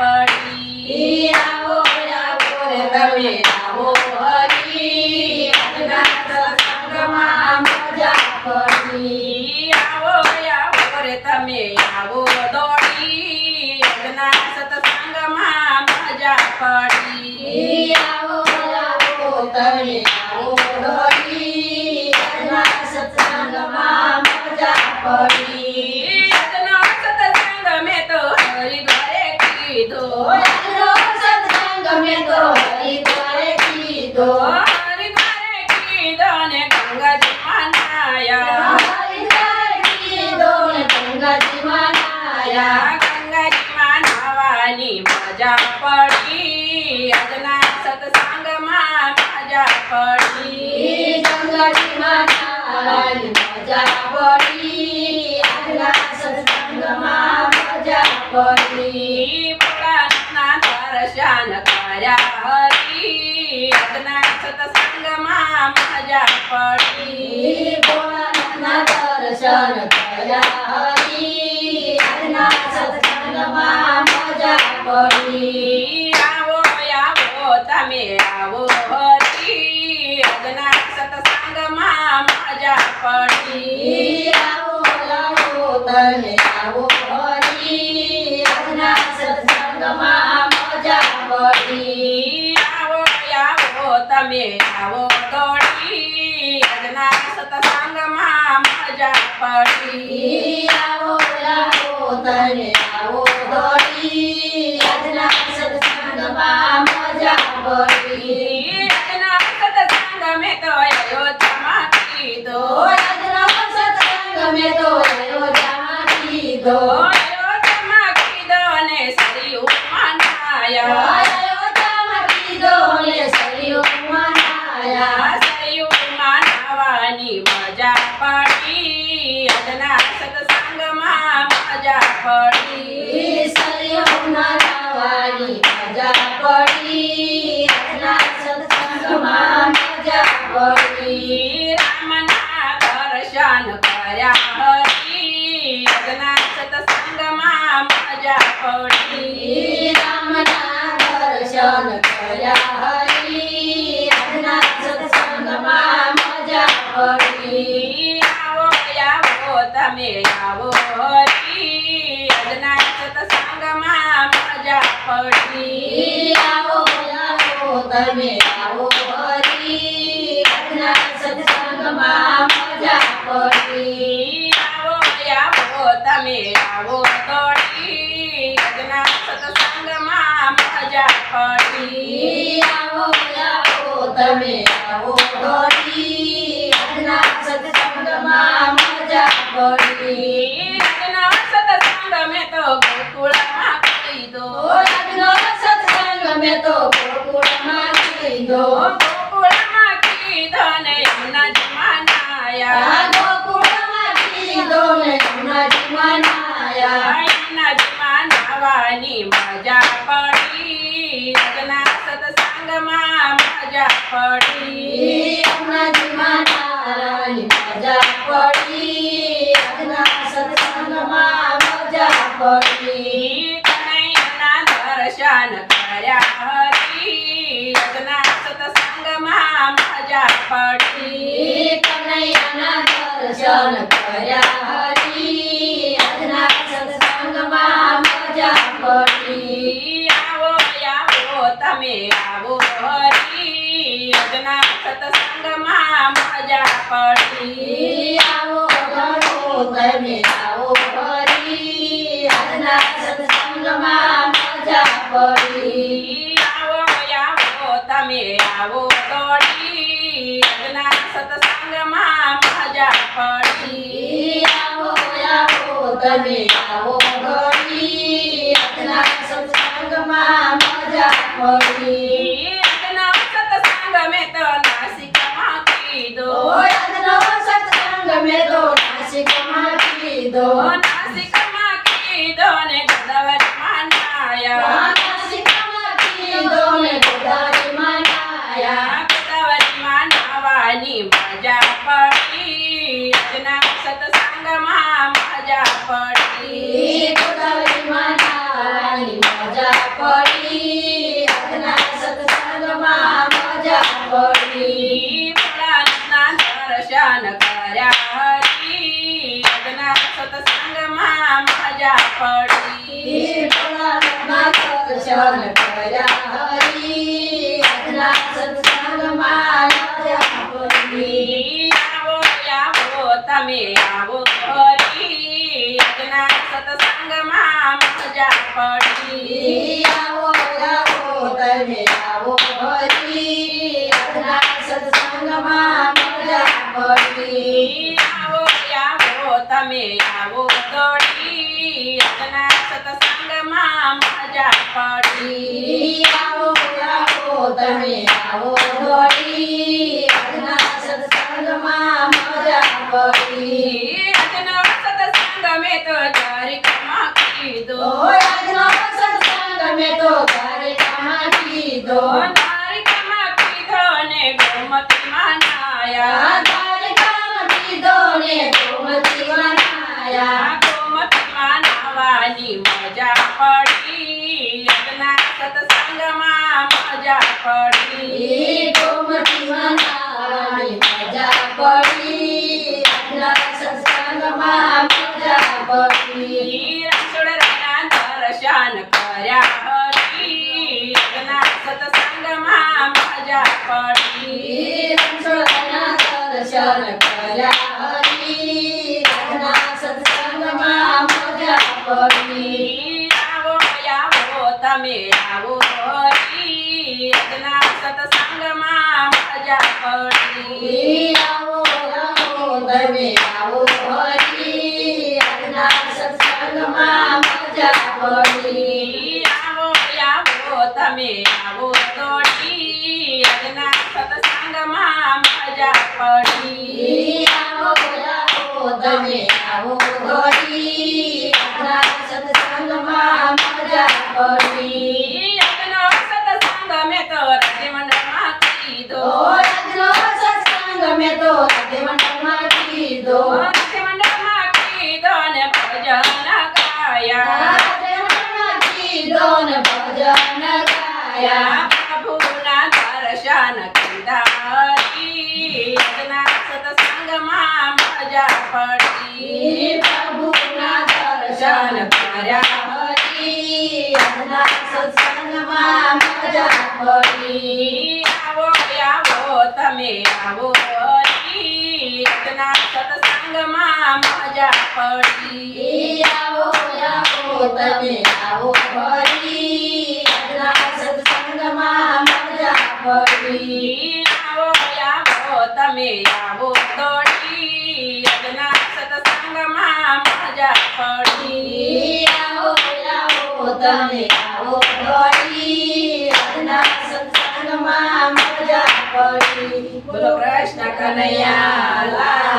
પડી આવો આવો તમે આવો હરી આજના સત્સંગમાં મજા આવો આવો રે તમે આવો દોડી. આજના સત્સંગમાં મજા પડી. પડી ગંગાજીમાં નાવાની મજા પડી. આજના સત્સંગમાં મજા પડી. ભોળાનાથના દર્શન કર્યા હરી આજના સત્સંગમાં મજા પડી ભોળાનાથના દર્શન કર્યા હરી. આજના સત્સંગમાં મજા પડી. આવો આવો તમે પડી આવો આવો તમે આવો હરી. આજના સત્સંગમાં મજા પડી. આવો આવો તમે આવો દોડી આજના સત્સંગમાં મજા પડી આવો આવો તમે આવો દોડી. આજના સત્સંગમાં મજા પડી. કીધો. અયોધ્યામાં કીધો ને સરયુમાં નાયા અયોધ્યામાં કીધો ને સરયુમાં નાયા. સરયુમાં નાવાની મજા પડી આજના સત્સંગમાં મજા પડી પડી રામના દર્શન કર્યા હરી. આજના સત્સંગમાં મજા પડી. આવો આવો તમે આવો હરી આજના સત્સંગમાં મજા પડી આવો આવો તમે આવો હરી. આજના સત્સંગમાં મજા પડી આવો આવો તમે મજા પડી. આજનો તો ગોકુળમાં કીધો આજનો સત્સંગ મેં તો ગોકુળમાં કીધો. ગોકુળમાં કીધો ને યમુનાજીમાં નાયા આ ગોકુળમાં કીધો ને મજા પડી યમુનાજીમાં નાવાની મજા પડી. આજના સત્સંગમાં મજા પડી. કનૈયાના દર્શન કર્યા હરી આજના સત્સંગમાં મજા પડી કનૈયાના દર્શન કર્યા હરી. આજના સત્સંગમાં મજા પડી. આવો આવો, તમે આવો સત્સંગમાં મજા પડી આવો આવો તમે આવો હરી. આજના સત્સંગમાં મજા પડી. આવો આવો તમે આવો દોડી આજના સત્સંગમાં મજા પડી આવો આવો તમે આવો હરી. આજના સત્સંગમાં મજા પડી. કીધો. નાસિકમાં કીધો ને ગોદાવરીમાં નાયા નાસિકમાં કીધો ને ગોદાવરીમાં નાયા. ગોદાવરીમાં નાવાની મજા પડી આજના સત્સંગમાં મજા પડી મજા પડી. સત્સંગમાં સત્સંગમાં મજા પડી આવો આવો તમે આવો દોડી આજના સત્સંગમાં મજા પડી આજનો સત્સંગ મેં તો તારીખમાં કીધો ઓ આજનો સત્સંગ મેં તો તારીખમાં કીધો તારીખમાં કીધો ને ગોમતીમાં નાયા આ તારીખમાં કીધો ને ગોમતી બનાયા ગોમતીમાં નાવાની મજા પડી આજના સત્સંગમાં મજા પડી ઈ ગોમતીમાં નાવાની મજા પડી આજના સત્સંગમાં મજા પડી રણછોડરાયના દર્શન કર્યા હરી આજના સત્સંગમાં મજા પડી ઈ રણછોડના દર્શન કર્યા હરી આવો આવો તમે આવો આજના સત્સંગમાં મજા પડી આવો આવો તમે આવો આજના સત્સંગમાં મજા પડી આવો આવો તમે આવો દોડી આજના સત્સંગમાં મજા પડી આવો આવો તમે આવો સત્સંગમાં મજા પડી. પ્રભુના દર્શન કીધા હરી આજના સત્સંગમાં મજા પડી ઈ પ્રભુના દર્શન કર્યા આજના સત્સંગમાં મજા પડી આવો આવો તમે આવો સત્સંગમાં મજા પડી આવો તમે આવો આજના સત્સંગમાં મજા પડી આવો આવો તમે તમે આવો હરી આજના સત્સંગમાં મજા પડી બોલો કૃષ્ણ કનૈયા લાલ